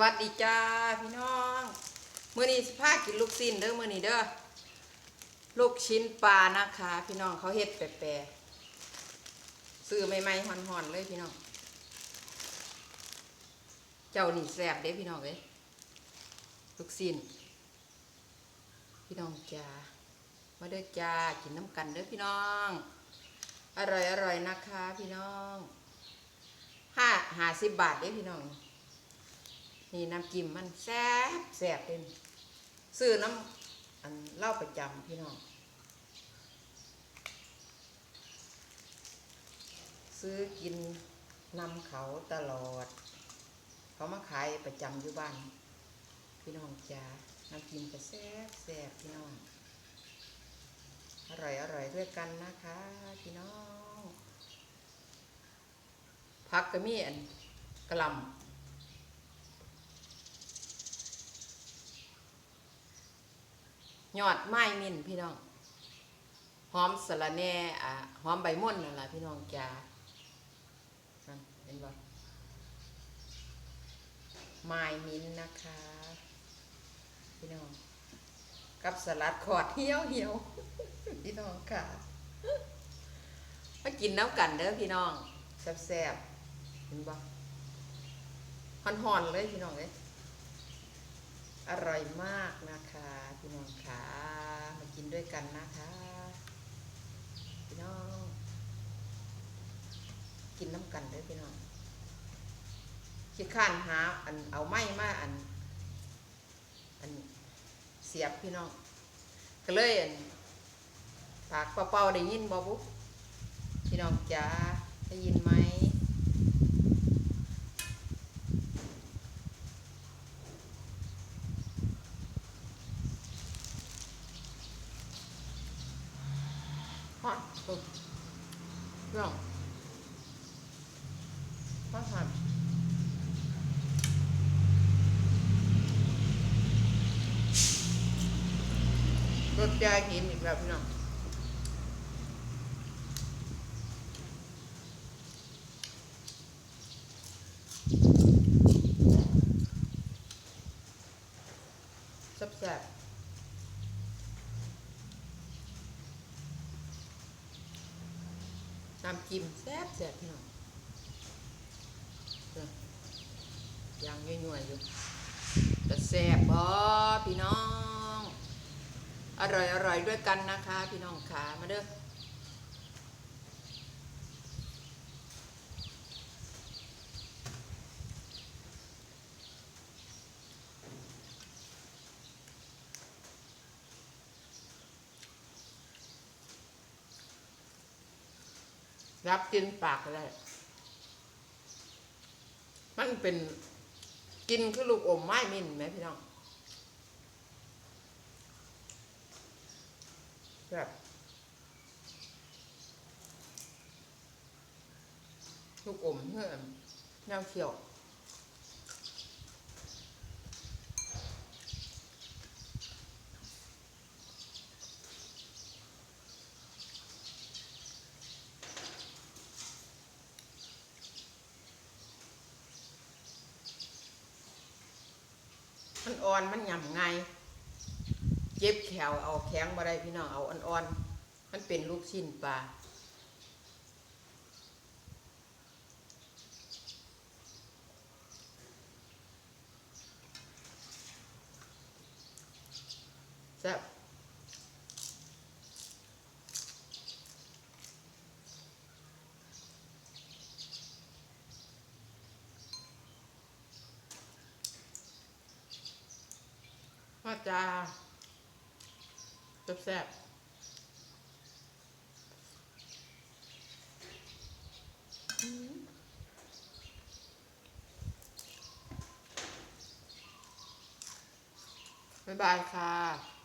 สวัสดีจ้าพี่น้องมื้อนี้สิพากินลูกชิ้นเด้อมื้อนี้เด้อลูกชิ้นปลานะคะ พี่น้องเขาเฮ็ดแปลกๆซื้อใหม่ๆห่อนๆเลยพี่น้อง เจ้านี่แซ่บเด้พี่น้องเอ้ยลูกชิ้นพี่น้องจ้ามาเด้อจ้ากินน้ำกันเด้อพี่น้อง อร่อยอร่อยๆนะคะ พี่น้องห้าห้าสิบบาทเด้พี่น้อง นี่น้ำจิ้มมันแซ่บแซ่บเลยซื้อน้ำอันเล้าประจำพี่น้องซื้อกินนำเขาตลอด เขามาขายประจำอยู่บ้าน พี่น้องจ้าน้ำจิ้มก็แซ่บแซ่บพี่น้องอร่อยอร่อยด้วยกันนะคะ พี่น้องผักก็มีอันกะล่ำ ยอดไม้มินพี่น้องหอมสะระแหน่อ่าหอมใบม่อนนั่นแหละพี่น้องจ้าเห็นบ่ไม้มินนะคะ พี่น้อง กับสลัดขอดเหี่ยวเหี่ยวพี่น้องค่ะมากินน้ำกันเด้อพี่น้องแซ่บๆเห็นบ่ห่อนๆเลยพี่น้องเลย อร่อยมากนะคะพี่น้องค่ะมากินด้วยกันนะคะพี่น้อง กินน้ำกันด้วยพี่น้องคิดข้านหาอันเอาไม้มาอัน อันเสียบพี่น้องก็เลยอันปากเป่าๆได้ยินบ่บุ๊พี่น้องจ๋าได้ยินไหม ฮอตปุ๊บเรื่องฮอตฮอตรสใจหินอีกแบบพี่น้องแซ่บ น้ำจิ้มแซ่บแซ่บพี่น้องยังยั่วๆอยู่แต่แซ่บพอพี่น้อง อร่อยอร่อยด้วยกันนะคะ พี่น้องขามาเด้อ รับกินปากได้ มันเป็นกินคือลูกอมไม้มินไหมพี่น้องแบบลูกอมเพื่อนแนวเขียว มันอ่อนมันหย่ำไงเจ็บแขวเอาแข็งบ่ได้พี่น้องเอาอ่อนๆมันเป็นลูกชิ้นปลาแซ่บ พ่อจ้าแซ่บบ๊ายบายค่ะ